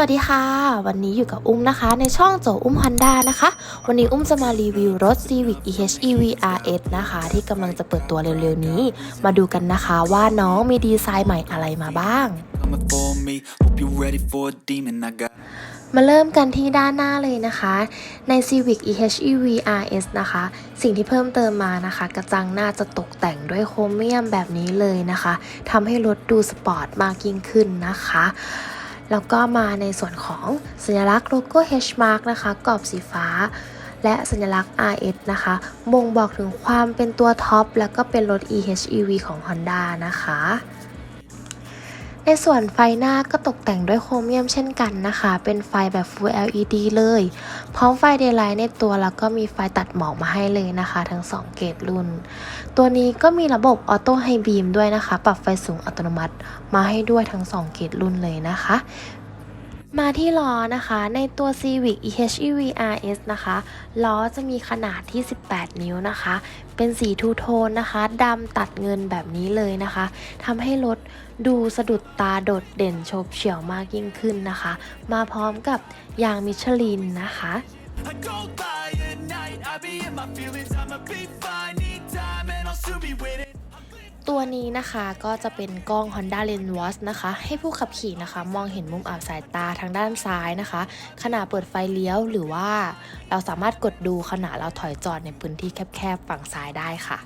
สวัสดีค่ะ วันนี้อยู่กับอุ้มนะคะ ในช่องโจอุ้มฮอนด้านะคะ วันนี้อุ้มจะมารีวิวรถ Civic EHEV RS นะคะ ที่กำลังจะเปิดตัวเร็วๆนี้ มาดูกันนะคะว่าน้องมีดีไซน์ใหม่อะไรมาบ้าง มาเริ่มกันที่ด้านหน้าเลยนะคะ ใน Civic EHEV RS นะคะ สิ่งที่เพิ่มเติมมานะคะ กระจังหน้าจะตกแต่งด้วยโครเมียมแบบนี้เลยนะคะทำให้รถดูสปอร์ตมากยิ่งขึ้นนะคะ แล้วก็มาในส่วนของสัญลักษณ์โลโก้ H mark นะคะกรอบสีฟ้า และสัญลักษณ์ RS นะคะบ่งบอกถึงความเป็นตัวท็อปแล้วก็เป็นรถ EHEV ของ Honda นะคะ ในส่วนไฟหน้าก็ตกแต่งด้วยโครเมียมเช่นกันนะคะ เป็นไฟแบบ Full LED เลย พร้อมไฟเดย์ไลท์ในตัวแล้วก็มีไฟตัดหมอกมาให้เลยนะคะ ทั้ง 2 เกรดรุ่น ตัวนี้ก็มีระบบออโต้ไฮบีมด้วยนะคะ ปรับไฟสูงอัตโนมัติมาให้ด้วยทั้ง 2 เกรดรุ่นเลยนะคะ มาที่ล้อนะคะ ในตัว Civic EHEV RS นะคะล้อจะมีขนาดที่ 18 นิ้วนะคะ เป็นสีทูโทนนะคะดำตัดเงินแบบนี้เลยนะคะทำให้รถดูสะดุดตาโดดเด่นโฉบเฉี่ยวมากยิ่งขึ้นนะคะ มาพร้อมกับยางมิชลินนะคะ I be in my feelings. I'ma be fine. Need time and I'll soon be with it. ตัวนี้นะคะก็จะเป็นกล้อง Honda Lens Watch นะคะ ให้ผู้ขับขี่นะคะ มองเห็นมุมอับสายตาทางด้านซ้ายนะคะ ขณะเปิดไฟเลี้ยวหรือว่า เราสามารถกดดูขณะเราถอยจอดในพื้นที่แคบๆฝั่งซ้ายได้ค่ะ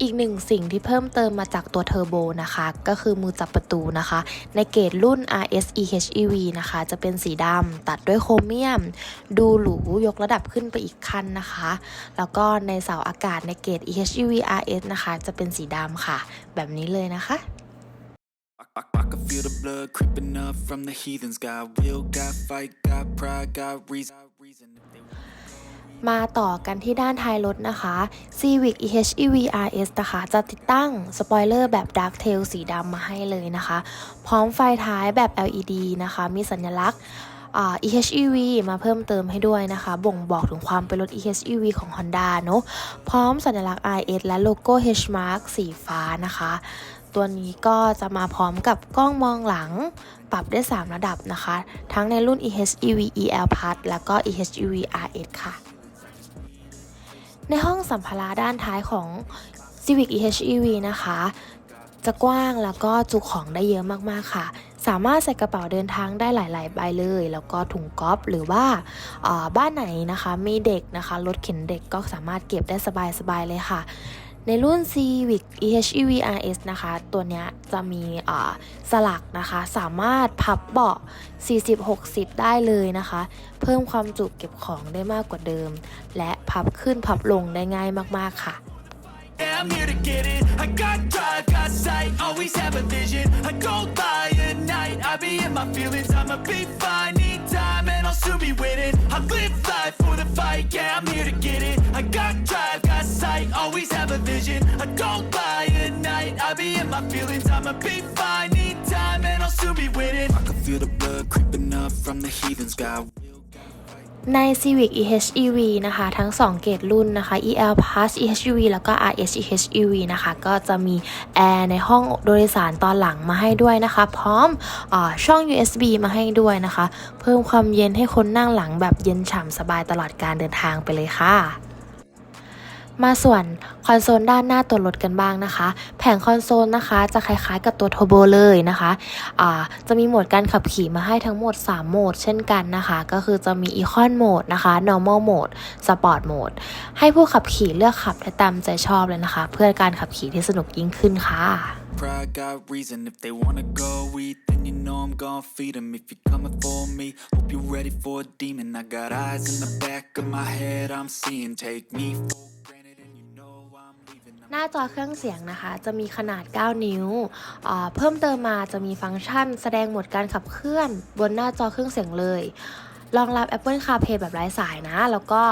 อีกหนึ่งสิ่งที่เพิ่มเติมมาจากตัวเทอร์โบนะคะ ก็คือมือจับประตูนะคะ ในเกรดรุ่น RS EHEV นะคะ จะเป็นสีดำตัดด้วยโครเมียม ดูหรูยกระดับขึ้นไปอีกขั้นนะคะ แล้วก็ในเสาอากาศในเกรด EHEV RS นะคะ จะเป็นสีดำค่ะ แบบนี้เลยนะคะ I, I, can feel the blood creeping up from the heathens. Got will, got fight, got pride, got reason. มาต่อกันที่ด้านท้ายรถนะคะ Civic EHEV RS นะคะ จะติดตั้งสปอยเลอร์แบบ Dark Tail สีดำมาให้เลยนะคะ พร้อมไฟท้ายแบบ LED นะคะ มีสัญลักษณ์ EHEV มาเพิ่มเติมให้ด้วยนะคะ บ่งบอกถึงความเป็นรถ EHEV ของ Honda เนอะพร้อมสัญลักษณ์ RS และโลโก้ H mark สีฟ้านะคะ ตัวนี้ก็จะมาพร้อมกับกล้องมองหลังปรับได้ 3 ระดับนะคะ ทั้งในรุ่น EHEV EL Plus แล้วก็ EHEV RS ค่ะ ในห้องสัมภาระด้านท้ายของ Civic EHEV นะคะ จะกว้างแล้วก็จุของได้เยอะมากๆค่ะ สามารถใส่กระเป๋าเดินทางได้หลาย ๆ ใบเลย แล้วก็ถุงก๊อฟหรือว่าอ่าบ้านไหนนะคะมีเด็กนะคะรถเข็นเด็กก็สามารถเก็บได้สบาย ๆ เลยค่ะ ในรุ่น Civic EHEV RS นะคะ ตัวเนี้ยจะมีอ่าสลักนะคะ สามารถพับเบาะ 40-60 ได้เลยนะคะ เพิ่มความจุเก็บของได้มากกว่าเดิม และพับขึ้นพับลงได้ง่ายมากๆค่ะ Yeah, I'm here to get it. I got drive, got sight, always have a vision. I go by at night. I be in my feelings. I'ma be fine. Need time and I'll soon be with it. I live life for the fight. Yeah, I'm here to get it. Feelings. I'ma be fine. Need time and I'll soon be with it. I can feel the blood creeping up from the heathens. Got ใน Civic EHEV นะคะ ทั้ง 2 เกรดรุ่นนะคะ EL Plus EHEV แล้วก็ RS EHEV นะคะ ก็จะมีแอร์ในห้องโดยสารตอนหลังมาให้ด้วยนะคะ พร้อมอช่อง USB มาให้ด้วยนะคะ เพิ่มความเย็นให้คนนั่งหลังแบบเย็นฉ่ำสบายตลอดการเดินทางไปเลยค่ะ มาส่วนคอนโซลด้านหน้าตัวรถกันบ้างนะคะ แผงคอนโซลนะคะจะคล้ายๆกับตัวโทโบเลยนะคะะจะมีโหมดการขับขี่มาให้ทั้งหมด 3 โหมดเช่นกันนะคะ ก็คือจะมีอีคอนโหมดนะคะ normal โหมด sport โหมด ให้ผู้ขับขี่เลือกขับได้ตามใจชอบเลยนะคะ เพื่อการขับขี่ที่สนุกยิ่งขึ้นค่ะ pride got reason if they wanna go eat then you know i'm gonna feed them if you're coming for me hope you're ready for a demon i got eyes in the back of my head i'm seeing take me หน้าจอเครื่องเสียงนะคะ จะมีขนาด 9 นิ้วอ่าเพิ่มเติมมาจะมีฟังก์ชัน แสดงโหมดการขับเคลื่อน บนหน้าจอเครื่องเสียงเลยรองรับ Apple CarPlay แบบไร้สายนะ แล้วก็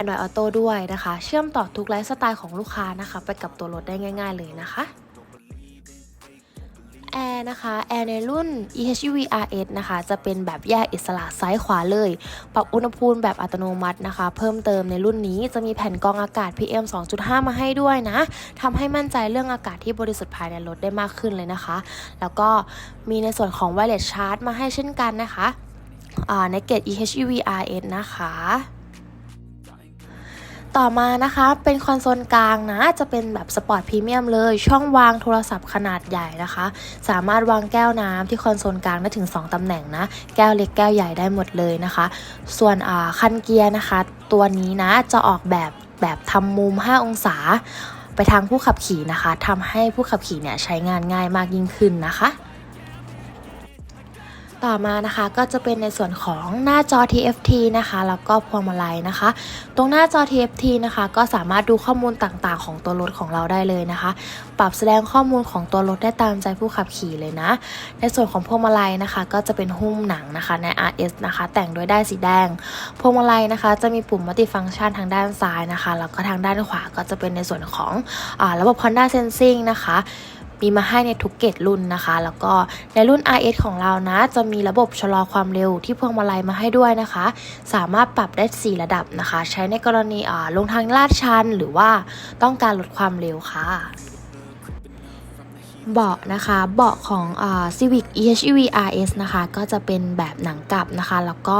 Android Auto ด้วยนะคะ เชื่อมต่อทุกไลฟ์สไตล์ของลูกค้านะคะ ไปกับตัวรถได้ง่าย ๆ เลยนะคะ ร์นะคะ แอร์ในรุ่น EHEV RS นะคะ จะเป็นแบบแยกอิสระซ้ายขวาเลย ปรับอุณหภูมิแบบอัตโนมัตินะคะ เพิ่มเติมในรุ่นนี้จะมีแผ่นกรองอากาศ PM 2.5 มาให้ด้วยนะ ทำให้มั่นใจเรื่องอากาศที่บริสุทธิ์ภายในรถได้มากขึ้นเลยนะคะ แล้วก็มีในส่วนของ Wireless Charge มาให้เช่นกันนะคะ ในเกรด EHEV RS นะคะ ต่อมานะคะเป็นคอนโซลกลางนะจะเป็นแบบสปอร์ตพรีเมียมเลย ช่องวางโทรศัพท์ขนาดใหญ่นะคะ สามารถวางแก้วน้ำที่คอนโซลกลางได้ถึง 2ตำแหน่งนะ แก้วเล็กแก้วใหญ่ได้หมดเลยนะคะ ส่วนคันเกียร์นะคะ ตัวนี้นะจะออกแบบแบบทำมุม 5 องศา ไปทางผู้ขับขี่นะคะทำให้ผู้ขับขี่เนี่ยใช้งานง่ายมากยิ่งขึ้นนะคะ ต่อมานะคะก็จะเป็นในส่วนของหน้าจอ TFT นะคะแล้วก็พวงมาลัยนะคะ ตรงหน้าจอ TFT นะคะก็สามารถดูข้อมูลต่างๆ ของตัวรถของเราได้เลยนะคะ ปรับแสดงข้อมูลของตัวรถได้ตามใจผู้ขับขี่เลยนะ ในส่วนของพวงมาลัยนะคะ ก็จะเป็นหุ้มหนังนะคะใน RS นะคะ แต่งด้วยได้ายสีแดง พวงมาลัยนะคะ จะมีปุ่มมัลติฟังก์ชันทางด้านซ้ายนะคะแล้วก็ทางด้านขวาก็จะเป็นในส่วนของอระบบ Honda Sensing นะคะ มีมาให้ในทุกเกรดรุ่นนะคะ แล้วก็ในรุ่น RS ของเรานะ จะมีระบบชะลอความเร็วที่พวงมาลัยมาให้ด้วยนะคะ สามารถปรับได้ 4 ระดับนะคะ ใช้ในกรณีอ่าลงทางลาดชัน หรือว่าต้องการลดความเร็วค่ะเบาะนะคะ เบาะของอ Civic EHEV RS นะคะ ก็จะเป็นแบบหนังกลับนะคะ แล้วก็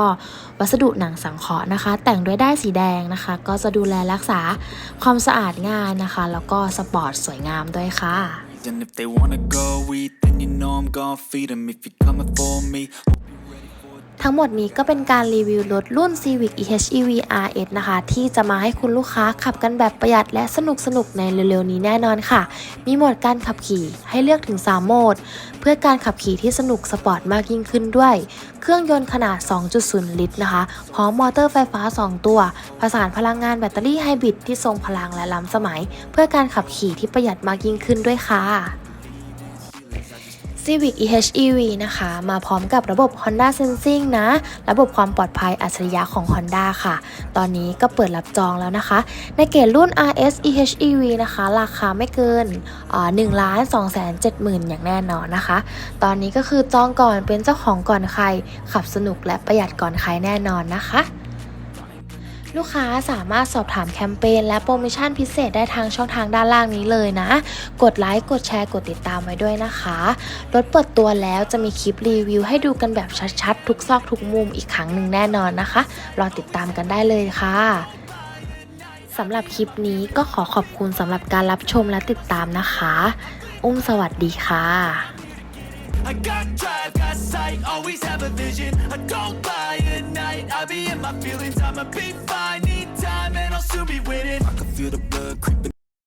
วัสดุหนังสังเคราะห์นะคะ แต่งด้วยได้ายสีแดงนะคะ ก็จะดูแลรักษาความสะอาดง่ายนะคะ แล้วก็สปอร์ตสวยงามด้วยค่ะ And if they wanna go eat, then you know I'm gon' feed 'em. If you're coming for me, ทั้งหมดนี้ก็เป็นการรีวิวรถรุ่น Civic EHEV RS นะคะ ที่จะมาให้คุณลูกค้าขับกันแบบประหยัดและสนุกสนุกในเร็วๆนี้แน่นอนค่ะ มีโหมดการขับขี่ให้เลือกถึง 3 โหมด เพื่อการขับขี่ที่สนุกสปอร์ตมากยิ่งขึ้นด้วย เครื่องยนต์ขนาด 2.0 ลิตรนะคะ พร้อมมอเตอร์ไฟฟ้า 2 ตัว ผสานพลังงานแบตเตอรี่ไฮบริดที่ทรงพลังและล้ำสมัย เพื่อการขับขี่ที่ประหยัดมากยิ่งขึ้นด้วยค่ะ Civic EHEV นะคะ มาพร้อมกับระบบ Honda Sensing นะ ระบบความปลอดภัยอัจฉริยะของ Honda ค่ะ ตอนนี้ก็เปิดรับจองแล้วนะคะ ในเกรดรุ่น RS EHEV นะคะ ราคาไม่เกิน1ล้าน2แสน7หมื่นอย่างแน่นอนนะคะ ตอนนี้ก็คือจองก่อนเป็นเจ้าของก่อนใคร ขับสนุกและประหยัดก่อนใครแน่นอนนะคะ ลูกค้าสามารถสอบถามแคมเปญและโปรโมชั่นพิเศษได้ทางช่องทางด้านล่างนี้เลยนะ กดไลค์ กดแชร์ กดติดตามไว้ด้วยนะคะ รถเปิดตัวแล้วจะมีคลิปรีวิวให้ดูกันแบบชัดๆ ทุกซอกทุกมุมอีกครั้งหนึ่งแน่นอนนะคะ รอติดตามกันได้เลยค่ะสำหรับคลิปนี้ก็ขอขอบคุณสำหรับการรับชมและติดตามนะคะ อุ้มสวัสดีค่ะ I got drive, got sight, always have a vision. I don't lie my feelings, I'ma be fine. Need time and I'll soon be winning.